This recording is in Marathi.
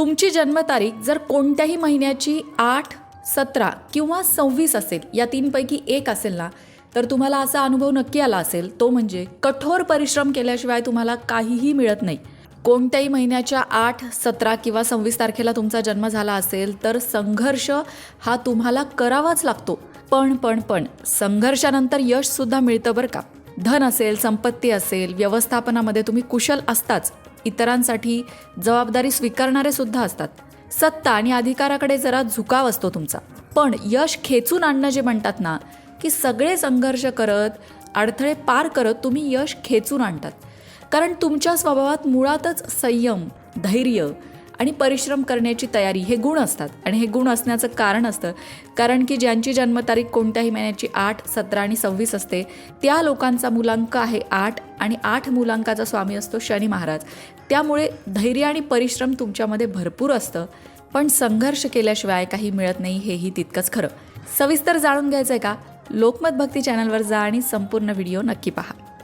तुमची जन्मतारीख जर कोणत्याही महिन्याची आठ सतरा किंवा सव्वीस असेल या तीनपैकी एक असेल ना तर तुम्हाला असा अनुभव नक्की आला असेल तो म्हणजे कठोर परिश्रम केल्याशिवाय तुम्हाला काहीही मिळत नाही. कोणत्याही महिन्याच्या आठ सतरा किंवा सव्वीस तारखेला तुमचा जन्म झाला असेल तर संघर्ष हा तुम्हाला करावाच लागतो. पण पण पण संघर्षानंतर यशसुद्धा मिळतं बरं का. धन असेल संपत्ती असेल व्यवस्थापनामध्ये तुम्ही कुशल असताच. इतरांसाठी जबाबदारी स्वीकारणारे सुद्धा असतात. सत्ता आणि अधिकाराकडे जरा झुकाव असतो तुमचा. पण यश खेचून आणणं जे म्हणतात ना की सगळे संघर्ष करत अडथळे पार करत तुम्ही यश खेचून आणतात. कारण तुमच्या स्वभावात मुळातच संयम धैर्य आणि परिश्रम करण्याची तयारी हे गुण असतात. आणि हे गुण असण्याचं कारण असतं. कारण की ज्यांची जन्मतारीख कोणत्याही महिन्याची आठ सतरा आणि सव्वीस असते त्या लोकांचा मुलांक आहे आठ आणि आठ मुलांकाचा स्वामी असतो शनी महाराज. त्यामुळे धैर्य आणि परिश्रम तुमच्यामध्ये भरपूर असतं. पण संघर्ष केल्याशिवाय काही मिळत नाही हेही तितकंच खरं. सविस्तर जाणून घ्यायचं आहे का? लोकमत भक्ती चॅनलवर जा आणि संपूर्ण व्हिडिओ नक्की पहा.